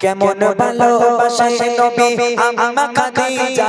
কেমন ভালোবাসে নবী? আমা খাদিজা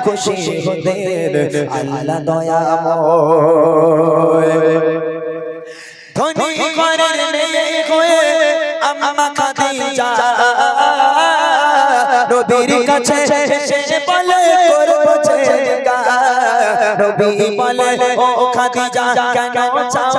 খুশি হতে আল্লাহ দয়াময় ধনী ঘরের মেয়ে হয়ে নবী বলে ও খাদিজা কেন চাও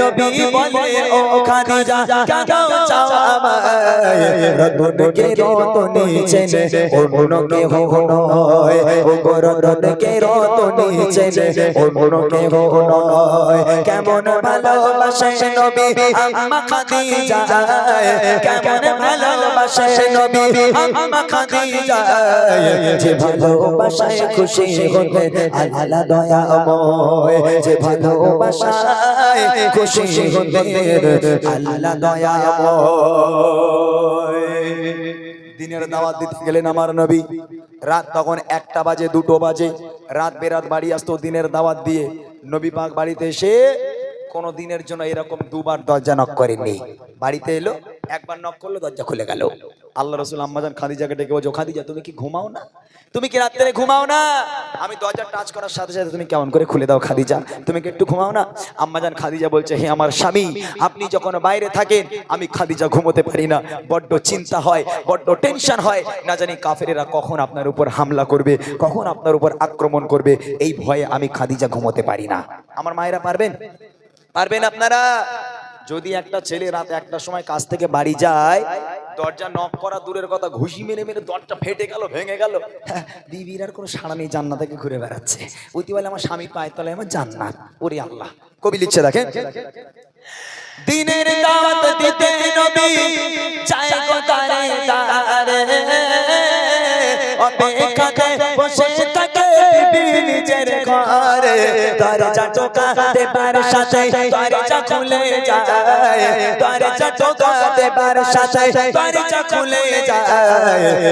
নবী বলে ও খাদিজা কেন চাও আমায় রতন কে রতন চেনে অন্য কে হো নয়। ও রতন কে রতন চেনে অন্য কে হো নয়। কেমন ভালোবাসে নবী আম্মা খাদিজা? কেমন ভালোবাসে নবী আম্মা খাদিজা? যে ভালোবাসায় খুশি হতে যে ভালোবাসায় খুশি দিনের দাওয়াত দিতে গেলেন আমার নবী। রাত তখন একটা বাজে, দুটো বাজে। রাত বেরাত বাড়ি আসতো দিনের দাওয়াত দিয়ে। নবী পাক বাড়িতে এসে কোনো দিনের জন্য এরকম দুবার দরজা নক করেননি। বাড়িতে এলো, একবার নক করল, দরজা খুলে গেল। আল্লাহ রসুল আম্মাজান খাদিজাকে ডেকে বলছো খাদিজা, তুমি কি ঘুমাও না? তুমি কি রাত্রে ঘুমাও না? আমি দরজা টাচ করার সাথে সাথে তুমি কেমন করে খুলে দাও খাদিজা, তুমি কি একটু ঘুমাও না? আম্মাজান খাদিজা বলছে, হে আমার স্বামী, আপনি যখন বাইরে থাকেন, আমি খাদিজা ঘুমোতে পারি না। বড্ড চিন্তা হয়, বড্ড টেনশন হয়। না জানি কাফেরেরা কখন আপনার উপর হামলা করবে, কখন আপনার উপর আক্রমণ করবে। এই ভয়ে আমি খাদিজা ঘুমোতে পারি না। আমার মায়েরা পারবেন? পারবেন আপনারা? যদি একটা ছেলে রাত একটার সময় কাজ থেকে বাড়ি যায় দরজা নক করা দূরের কথা ঘুষি মেরে মেরে দরজা ফেটে গেল ভেঙে গেল। হ্যাঁ, বিবির আর কোনো সাড়া নেই জান্না থেকে ঘুরে বেড়াচ্ছে। ওইটি বলে আমার স্বামী পায় তলায় আমার জান্নাত। ওরে আল্লাহ কবি লিখছে দেখেন। দিনের দাওয়াত দিতে নবী চায় গো তারে তারে অপেক্ষাতে দরজা টোকা দেবার সাথে দরজা খুলে যায়, দরজা টোকা দেবার সাথে দরজা খুলে যায়।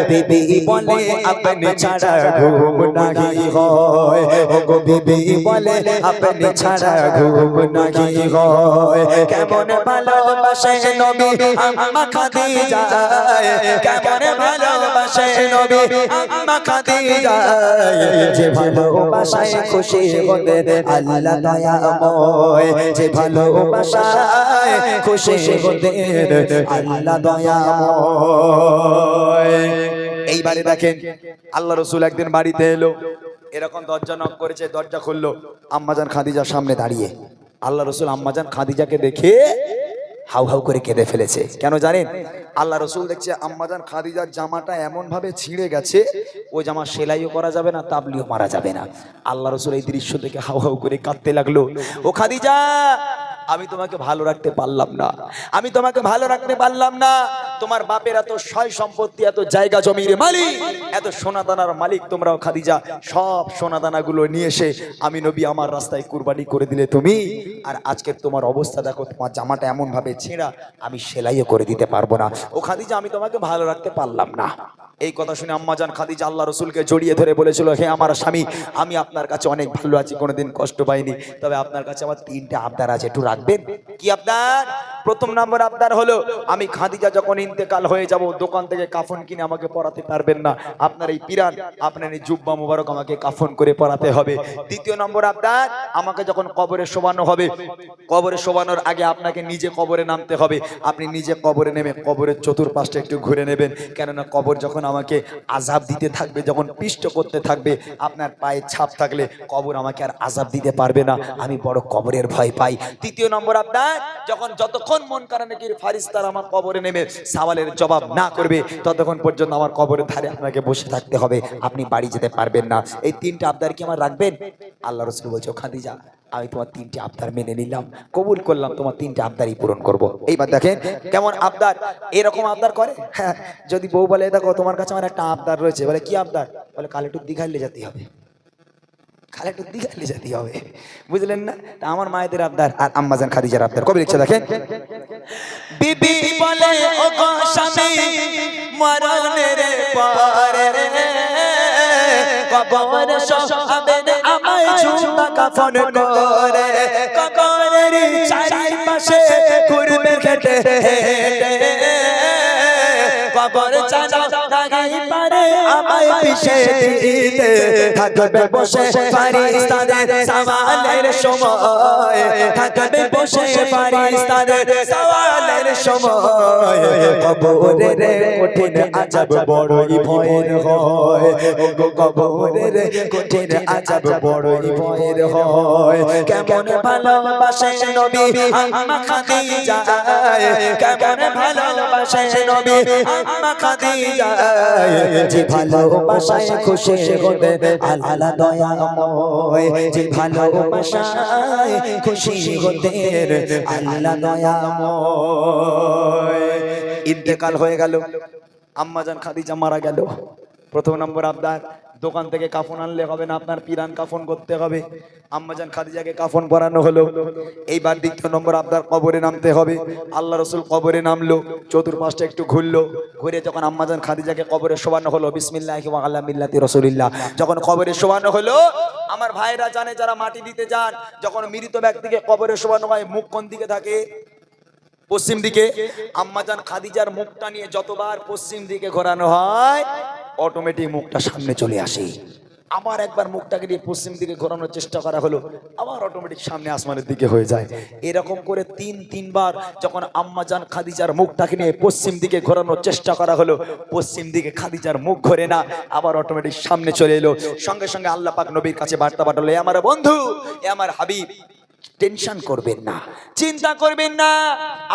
বিবি বলে, আপনি ছাড়া ঘুম নাহি হয়। ও বিবি বলে, আপনি ছাড়া ঘুম নাহি হয়। কেমন ভালোবাসে নবী, আম্মা খাদিজা। কেমন ভালোবাসে নবী, আম্মা খাদিজা। যে ভালোবাসায় খুশি হতে আল্লাহ দয়াময় যে ভালোবাসায় খুশি হতে আল্লাহ দয়াময় এইবারে দেখেন আল্লাহ রসুল একদিন বাড়িতে এলো এরকম দরজা নক করেছে দরজা খুললো আম্মাজান খাদিজার সামনে দাঁড়িয়ে। আল্লাহ রসুল আম্মাজান খাদিজাকে দেখে হাউ হাউ করে কেঁদে ফেলেছে। কেন জানেন? আল্লাহ রসুল দেখছে আম্মাজান খাদিজার জামাটা এমনভাবে ছিঁড়ে গেছে ওই জামা সেলাইও করা যাবে না, তাবলিও মারা যাবে না। আল্লাহ রসুল এই দৃশ্য দেখে হাউ হাউ করে কাঁদতে লাগল। ও খাদিজা, আমি তোমাকে ভালো রাখতে পারলাম না। আমি তোমাকে ভালো রাখতে পারলাম না। তোমার বাপের এত সয় সম্পত্তি, এত জায়গা জমির মালিক, এত সোনাদানার মালিক তোমরাও খাদিজা, সব সোনাদানাগুলো নিয়ে এসে আমি নবী আমার রাস্তায় কুরবানি করে দিলে তুমি, আর আজকে তোমার অবস্থা দেখো, তোমার জামাটা এমন ভাবে ছেঁড়া, আমি সেলাইও করে দিতে পারব না। ও খাদিজা, আমি তোমাকে ভালো রাখতে পারলাম না। এই কথা শুনে আম্মাজান খাদিজা আল্লাহ রসুলকে জড়িয়ে ধরে বলেছিল, হে আমার স্বামী, আমি আপনার কাছে অনেক ভালো আছি, কোনোদিন কষ্ট পাইনি। তবে আপনার কাছে আমার তিনটে আবদার আছে, একটু রাখবেন? কি আবদার? প্রথম নম্বর আবদার হলো, আমি খাদিজা যখন ইন্তেকাল হয়ে যাব, দোকান থেকে কাফন কিনে আমাকে পরাতে পারবেন না। আপনার এই পিরান, আপনার এই জুব্বা মুবারক আমাকে কাফন করে পরাতে হবে। দ্বিতীয় নম্বর আবদার, আমাকে যখন কবরে শোবানো হবে, কবরে শোবানোর আগে আপনাকে নিজে কবরে নামতে হবে। আপনি নিজে কবরে নেমে কবরের চতুর্পাশটা একটু ঘুরে নেবেন। কেননা কবর যখন আমাকে আজাব দিতে থাকবে, যখন পিষ্ট করতে থাকবে, আপনার পায়ে ছাপ থাকলে কবর আমাকে আর আজাব দিতে পারবে না। আমি বড় কবরের ভয় পাই। তৃতীয় নম্বর আপনার যখন যতক্ষণ মন কারণে ফারিস্তার আমার কবরে নেমে সওয়ালের জবাব না করবে, ততক্ষণ পর্যন্ত আমার কবরের ধারে আপনাকে বসে থাকতে হবে। আপনি বাড়ি যেতে পারবেন না। এই তিনটা আবদার কি আমার রাখবেন? আল্লাহ রসুল বলছে "ও খাদিজা আমি তোমার তিনটে আবদার মেনে নিলাম, কবুল করলাম, তোমার তিনটে আবদারই পূরণ করব। এইবার দেখেন কেমন আবদার, এরকম আবদার করে? হ্যাঁ যদি বউ বলে, দেখো, তোমার কাছে আমার একটা আবদার রয়েছে। বলে, কি আবদার? বলে, কাল একটু দীঘায় নিয়ে যেতে হবে। খালে একটু দীঘায় নিয়ে যেতে হবে। বুঝলেন না? তা আমার মায়েদের আবদার আর আম্মাজান খাদিজার আবদার। কবে লিখছে, দেখেন, বিবি বলে ও স্বামী, মরণের পরে কবর সহাবে আমায় ঝুমা কাফন করে। কবরের চারিপাশে ঘুরবে খেটে হেঁটে আমায় পিছে দিতে থাকবে বসে ফারিস্তাদের সওয়ালের সময়। থাকবে বসে ফারিস্তাদের সওয়ালের সময়। কবরের কঠিন আজাব বড়ই ভয়ের হয়। গো কবরের কঠিন আজাব বড়ই ভয়ের হয়। কেমন ভালোবাসে নবী? আম্মা খাদিজা। কেমন নবী আম্মা খাদিজা। যে ভালোবাসায় খুশি হতে আল্লাহ দয়াময় যে ভালোবাসায় খুশি হতে আল্লাহ দয়াময় ইন্তেকাল হয়ে গেল। আম্মাজান খাদিজা মারা গেল। প্রথম নম্বর আবদার। দোকান থেকে কাফন আনলে হবে না, আপনার পিরান কাফন করতে হবে। আম্মাজান খাদিজাকে কাফন পরানো হলো। এইবার দ্বিতীয় নম্বর আপনার কবরে নামতে হবে। আল্লাহ রসুল কবরে নামলো, চতুর্পাশটা একটু ঘুরলো। ঘুরে যখন আম্মাজান খাদিজাকে কবরে শোয়ানো হলো, বিসমিল্লাহ আল্লাহ মিল্লাতি রসুলিল্লাহ, যখন কবরে শোবানো হলো, আমার ভাইরা জানে যারা মাটি দিতে যান, যখন মৃত ব্যক্তিকে কবরে শোবানো হয়, মুখ কোন দিকে থাকে? পশ্চিম দিকে। আম্মাজান খাদিজার মুখটা নিয়ে যতবার পশ্চিম দিকে ঘোরানো হয় অটোমেটিক মুখটা সামনে চলে আসে। আবার একবার মুখটাকে নিয়ে পশ্চিম দিকে ঘোরানোর চেষ্টা করা হলো, আবার অটোমেটিক সামনে আসমানের দিকে হয়ে যায়। এরকম করে তিন, তিনবার যখন আম্মাজান খাদিজার মুখটাকে নিয়ে পশ্চিম দিকে ঘোরানোর চেষ্টা করা হলো, পশ্চিম দিকে খাদিজার মুখ ঘোরে না, আবার অটোমেটিক সামনে চলে এলো। সঙ্গে সঙ্গে আল্লাহ পাক নবীর কাছে বার্তা পাঠালো, এ আমার বন্ধু, এ আমার হাবিব টেনশন করবেন না। চিন্তা করবেন না।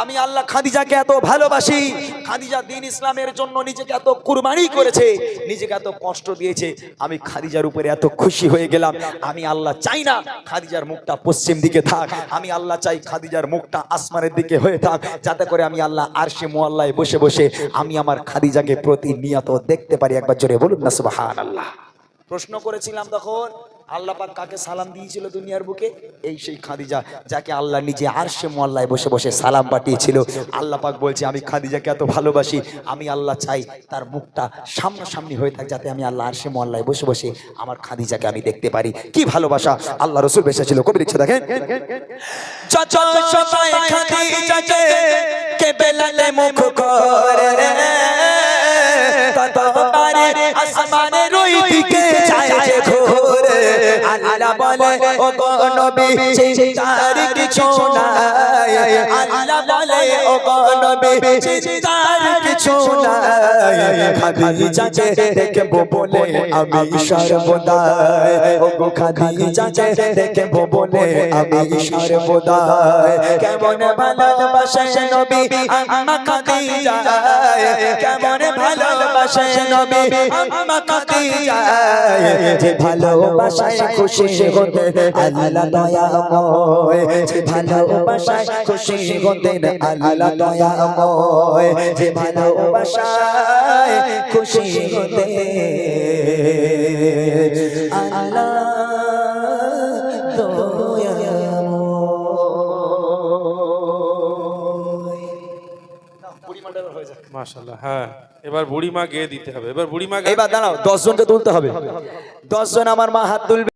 আমি আল্লাহ খাদিজাকে এত ভালোবাসি। খাদিজা দিন ইসলামের জন্য নিজেকে এত কুরবানি করেছে, নিজেকে এত কষ্ট দিয়েছে। আমি খাদিজার উপরে এত খুশি হয়ে গেলাম। আমি আল্লাহ চাই না খাদিজার মুখটা পশ্চিম দিকে থাক। আমি আল্লাহ চাই খাদিজার মুখটা আসমানের দিকে হয়ে থাক। যাতে করে আমি আল্লাহ আরশে মোয়াল্লায় বসে বসে আমি আমার খাদিজাকে প্রতিনিয়ত দেখতে পারি। একবার জোরে বলুন না, সুবহানাল্লাহ। প্রশ্ন করেছিলাম তখন আল্লাহ পাক কাকে সালাম দিয়েছিল দুনিয়ার বুকে? এই সেই খাদিজা, যাকে আল্লাহ নিজে আরশে মোয়াল্লায় বসে বসে সালাম পাঠিয়েছিল। আল্লাহ পাক বলছে, আমি খাদিজাকে এত ভালোবাসি, আমি আল্লাহ চাই তার মুখটা সামনাসামনি হয়ে থাক যাতে আমি আল্লাহ আরশে মোয়াল্লায় বসে বসে আমার খাদিজাকে আমি দেখতে পারি। কি ভালোবাসা! আল্লাহ রসুল বেসে ছিল। কবি লিখছে, দেখেন। কে বেলালে মুখ করে বলে ও গো নবী চিন্তার কিছু নাই। আল্লাহ বলে ও নবী চিন্তার কিছু নাই। খাদিজাকে দেখব বলে আমি সর্বদাই ও গো খাদিজাকে দেখব বলে আমি সর্বদাই। কেমন ভালোবাসে নবী? আম্মা খাদিজা কেমন ভালোবাসে নবী? আম্মা খাদিজা যে ভালোবাসায় খুশি হতে আল্লাহ দয়াময় যে ভালোবাসায় খুশি হতে আল্লাহ দয়াময় যে ভালোবাসায় খুশি হতে আল্লাহ দয়াময় হ্যাঁ এবার বুড়িমা গেয়ে দিতে হবে। এবার বুড়িমা এবার দাঁড়াও দশ জনকে তুলতে হবে। দশ জন আমার মা হাত তুলবে।